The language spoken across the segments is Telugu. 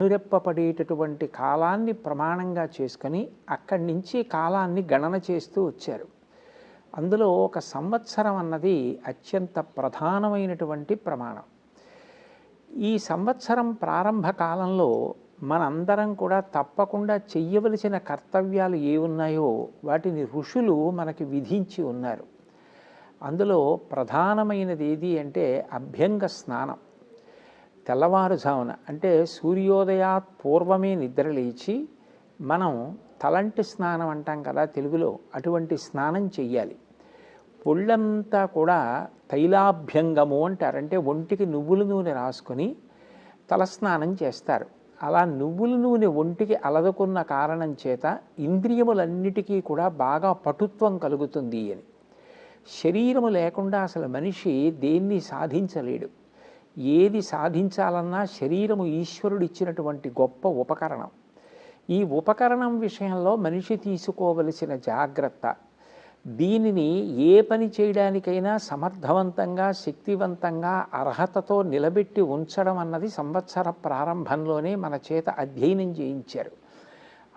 అనురెప్పపడేటటువంటి కాలాన్ని ప్రమాణంగా చేసుకొని అక్కడి నుంచి కాలాన్ని గణన చేస్తూ వచ్చారు. అందులో ఒక సంవత్సరం అన్నది అత్యంత ప్రధానమైనటువంటి ప్రమాణం. ఈ సంవత్సరం ప్రారంభ కాలంలో మనందరం కూడా తప్పకుండా చెయ్యవలసిన కర్తవ్యాలు ఏ ఉన్నాయో వాటిని ఋషులు మనకి విధించి ఉన్నారు. అందులో ప్రధానమైనది ఏది అంటే అభ్యంగ స్నానం. తెల్లవారుజామున అంటే సూర్యోదయాత్ పూర్వమే నిద్రలేచి మనం తలంటి స్నానం అంటాం కదా తెలుగులో అటువంటి స్నానం చెయ్యాలి. పొళ్ళంతా కూడా తైలాభ్యంగము అంటారు. అంటే ఒంటికి నువ్వుల నూనె రాసుకొని తలస్నానం చేస్తారు. అలా నువ్వుల నూనె ఒంటికి అలదుకున్న కారణం చేత ఇంద్రియములన్నిటికీ కూడా బాగా పటుత్వం కలుగుతుంది అని. శరీరము లేకుండా అసలు మనిషి దేన్ని సాధించలేడు. ఏది సాధించాలన్నా శరీరము ఈశ్వరుడు ఇచ్చినటువంటి గొప్ప ఉపకరణం. ఈ ఉపకరణం విషయంలో మనిషి తీసుకోవలసిన జాగ్రత్త దీనిని ఏ పని చేయడానికైనా సమర్థవంతంగా శక్తివంతంగా అర్హతతో నిలబెట్టి ఉంచడం అన్నది సంవత్సర ప్రారంభంలోనే మన చేత అధ్యయనం చేయించారు.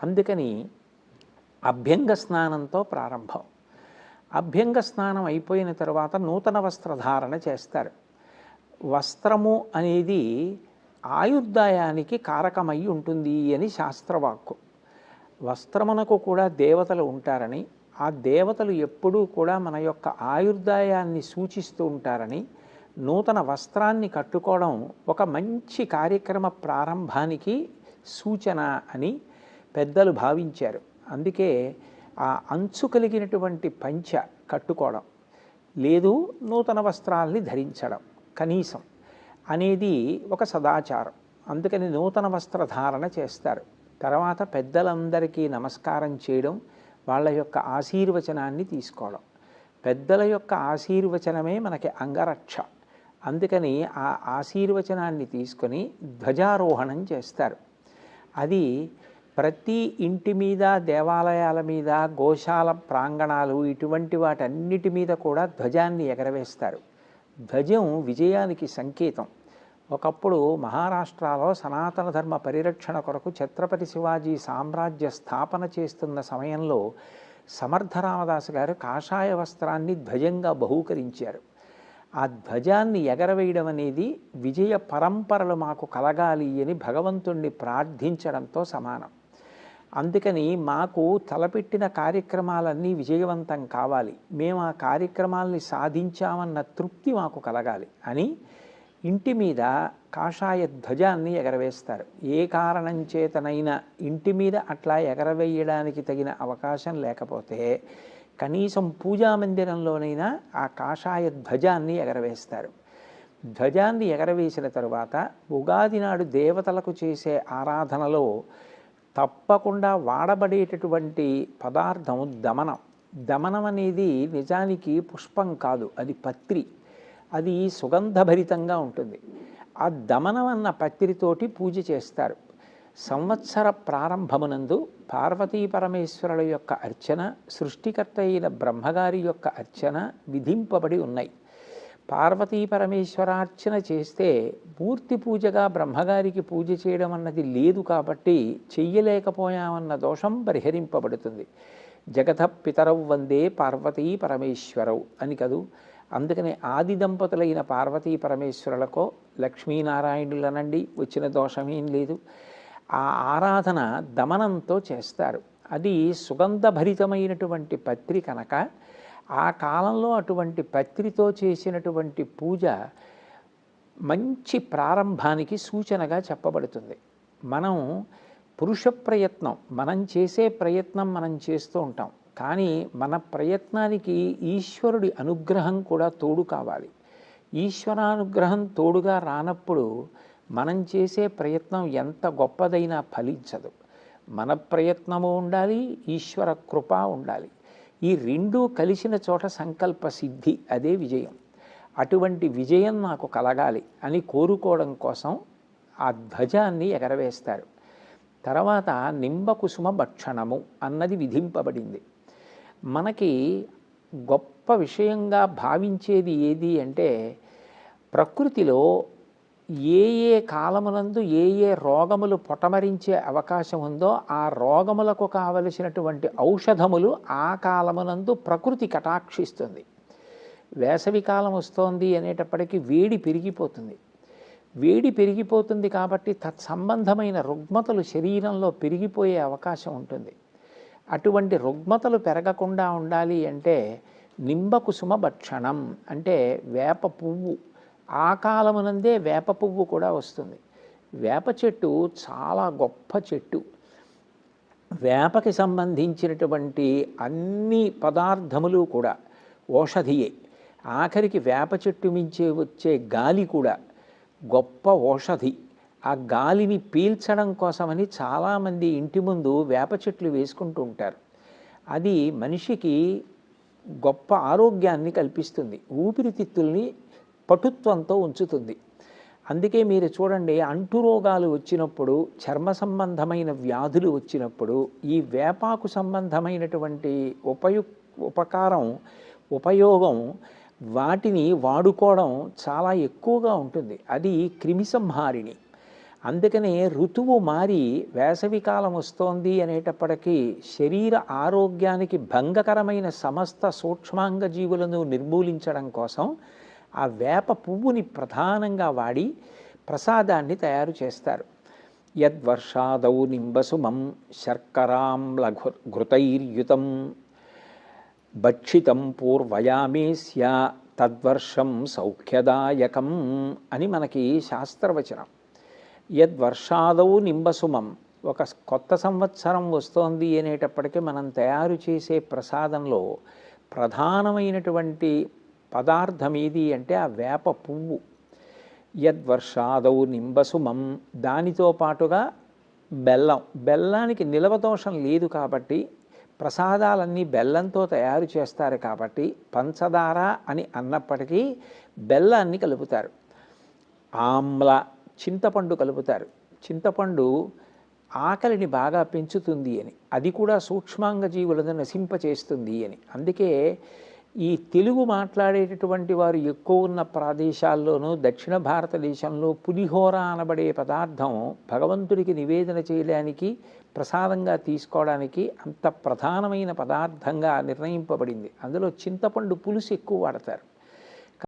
అందుకని అభ్యంగ స్నానంతో ప్రారంభం. అభ్యంగ స్నానం అయిపోయిన తర్వాత నూతన వస్త్రధారణ చేస్తారు. వస్త్రము అనేది ఆయుర్దాయానికి కారకమై ఉంటుంది అని శాస్త్రవాక్కు. వస్త్రమునకు కూడా దేవతలు ఉంటారని ఆ దేవతలు ఎప్పుడూ కూడా మన యొక్క ఆయుర్దాయాన్ని సూచిస్తూ ఉంటారని నూతన వస్త్రాన్ని కట్టుకోవడం ఒక మంచి కార్యక్రమ ప్రారంభానికి సూచన అని పెద్దలు భావించారు. అందుకే ఆ అంచు కలిగినటువంటి పంచ కట్టుకోవడం లేదు నూతన వస్త్రాల్ని ధరించడం. కనీసం అనేది ఒక సదాచారం. అందుకని నూతన వస్త్రధారణ చేస్తారు. తర్వాత పెద్దలందరికీ నమస్కారం చేయడం వాళ్ళ యొక్క ఆశీర్వచనాన్ని తీసుకోవడం. పెద్దల యొక్క ఆశీర్వచనమే మనకి అంగరక్ష. అందుకని ఆ ఆశీర్వచనాన్ని తీసుకొని ధ్వజారోహణం చేస్తారు. అది ప్రతి ఇంటి మీద దేవాలయాల మీద గోశాల ప్రాంగణాలు ఇటువంటి వాటన్నిటి మీద కూడా ధ్వజాన్ని ఎగరవేస్తారు. ధ్వజం విజయానికి సంకేతం. ఒకప్పుడు మహారాష్ట్రలో సనాతన ధర్మ పరిరక్షణ కొరకు ఛత్రపతి శివాజీ సామ్రాజ్య స్థాపన చేస్తున్న సమయంలో సమర్థరామదాసు గారు కాషాయ వస్త్రాన్ని ధ్వజంగా బహూకరించారు. ఆ ధ్వజాన్ని ఎగరవేయడం అనేది విజయ పరంపరలు మాకు కలగాలి అని భగవంతుణ్ణి ప్రార్థించడంతో సమానం. అందుకని మాకు తలపెట్టిన కార్యక్రమాలన్నీ విజయవంతం కావాలి. మేము ఆ కార్యక్రమాల్ని సాధించామన్న తృప్తి మాకు కలగాలి. అని ఇంటి మీద కాషాయ ధ్వజాన్ని ఎగరవేస్తారు. ఏ కారణం చేతనైనా ఇంటి మీద అట్లా ఎగరవేయడానికి తగిన అవకాశం లేకపోతే కనీసం పూజా మందిరంలోనైనా ఆ కాషాయ ధ్వజాన్ని ఎగరవేస్తారు. ధ్వజాన్ని ఎగరవేసిన తరువాత ఉగాది నాడు దేవతలకు చేసే ఆరాధనలో తప్పకుండా వాడబడేటటువంటి పదార్థం దమనం. దమనం అనేది నిజానికి పుష్పం కాదు అది పత్రి. అది సుగంధభరితంగా ఉంటుంది. ఆ దమనం అన్న పత్రితోటి పూజ చేస్తారు. సంవత్సర ప్రారంభమునందు పార్వతీ పరమేశ్వరుల యొక్క అర్చన సృష్టికర్త అయిన బ్రహ్మగారి యొక్క అర్చన విధింపబడి ఉన్నాయి. పార్వతీ పరమేశ్వరార్చన చేస్తే పూర్తి పూజగా బ్రహ్మగారికి పూజ చేయడం అన్నది లేదు కాబట్టి చెయ్యలేకపోయామన్న దోషం పరిహరింపబడుతుంది. జగత పితరవు వందే పార్వతీ పరమేశ్వరవు అని కదూ. అందుకనే ఆది దంపతులైన పార్వతీ పరమేశ్వరులకో లక్ష్మీనారాయణులనండి వచ్చిన దోషమేం లేదు. ఆ ఆరాధన దమనంతో చేస్తారు. అది సుగంధభరితమైనటువంటి పత్రి కనుక ఆ కాలంలో అటువంటి పత్రితో చేసినటువంటి పూజ మంచి ప్రారంభానికి సూచనగా చెప్పబడుతుంది. మనం పురుష ప్రయత్నం మనం చేసే ప్రయత్నం మనం చేస్తూ ఉంటాం. కానీ మన ప్రయత్నానికి ఈశ్వరుడి అనుగ్రహం కూడా తోడు కావాలి. ఈశ్వరానుగ్రహం తోడుగా రానప్పుడు మనం చేసే ప్రయత్నం ఎంత గొప్పదైనా ఫలించదు. మన ప్రయత్నము ఉండాలి ఈశ్వర కృప ఉండాలి. ఈ రెండూ కలిసిన చోట సంకల్ప సిద్ధి అదే విజయం. అటువంటి విజయం నాకు కలగాలి అని కోరుకోవడం కోసం ఆ ధ్వజాన్ని ఎగరవేస్తారు. తర్వాత నింబకుసుమ భక్షణము అన్నది విధింపబడింది. మనకి గొప్ప విషయంగా భావించేది ఏది అంటే ప్రకృతిలో ఏ ఏ కాలమునందు ఏ ఏ రోగములు పొటమరించే అవకాశం ఉందో ఆ రోగములకు కావలసినటువంటి ఔషధములు ఆ కాలమునందు ప్రకృతి కటాక్షిస్తుంది. వేసవి కాలం వస్తోంది అనేటప్పటికీ వేడి పెరిగిపోతుంది. వేడి పెరిగిపోతుంది కాబట్టి తత్సంబంధమైన రుగ్మతలు శరీరంలో పెరిగిపోయే అవకాశం ఉంటుంది. అటువంటి రుగ్మతలు పెరగకుండా ఉండాలి అంటే నింబకుసుమ భక్షణం అంటే వేప పువ్వు ఆ కాలమునందే వేప పువ్వు కూడా వస్తుంది. వేప చెట్టు చాలా గొప్ప చెట్టు. వేపకి సంబంధించినటువంటి అన్ని పదార్థములు కూడా ఔషధియే ఆఖరికి వేప చెట్టు మించి వచ్చే గాలి కూడా గొప్ప ఔషధి ఆ గాలిని పీల్చడం కోసమని చాలామంది ఇంటి ముందు వేప చెట్లు వేసుకుంటూ ఉంటారు. అది మనిషికి గొప్ప ఆరోగ్యాన్ని కల్పిస్తుంది. ఊపిరితిత్తుల్ని పటుత్వంతో ఉంచుతుంది. అందుకే మీరు చూడండి అంటురోగాలు వచ్చినప్పుడు చర్మ సంబంధమైన వ్యాధులు వచ్చినప్పుడు ఈ వేపాకు సంబంధమైనటువంటి ఉపయు ఉపకారం ఉపయోగం వాటిని వాడుకోవడం చాలా ఎక్కువగా ఉంటుంది. అది క్రిమిసంహారిణి అందుకనే ఋతువు మారి వేసవికాలం వస్తోంది అనేటప్పటికీ శరీర ఆరోగ్యానికి భంగకరమైన సమస్త సూక్ష్మాంగ జీవులను నిర్మూలించడం కోసం ఆ వేప పువ్వుని ప్రధానంగా వాడి ప్రసాదాన్ని తయారు చేస్తారు. యద్వర్షాదౌ నింబసుమం శర్కరాం లఘు ఘృతైర్యుతం భక్షితం పూర్వయామేస్య తద్వర్షం సౌఖ్యదాయకం అని మనకి శాస్త్రవచనం. యద్వర్షాదౌ నింబసుమం ఒక కొత్త సంవత్సరం వస్తోంది అనేటప్పటికీ మనం తయారు చేసే ప్రసాదంలో ప్రధానమైనటువంటి పదార్థం ఏది అంటే ఆ వేప పువ్వు. యద్వర్షాదౌ నింబసుమం దానితో పాటుగా బెల్లం. బెల్లానికి నిలవదోషం లేదు కాబట్టి ప్రసాదాలన్నీ బెల్లంతో తయారు చేస్తారు కాబట్టి పంచదార అని అన్నప్పటికీ బెల్లాన్ని కలుపుతారు. ఆమ్ల చింతపండు కలుపుతారు. చింతపండు ఆకలిని బాగా పెంచుతుంది అని. అది కూడా సూక్ష్మాంగ జీవులను నశింపచేస్తుంది అని. అందుకే ఈ తెలుగు మాట్లాడేటటువంటి వారు ఎక్కువ ఉన్న ప్రదేశాల్లోనూ దక్షిణ భారతదేశంలో పులిహోర అనబడే పదార్థం భగవంతుడికి నివేదన చేయడానికి ప్రసాదంగా తీసుకోవడానికి అంత ప్రధానమైన పదార్థంగా నిర్ణయింపబడింది. అందులో చింతపండు పులుసు ఎక్కువ వాడతారు.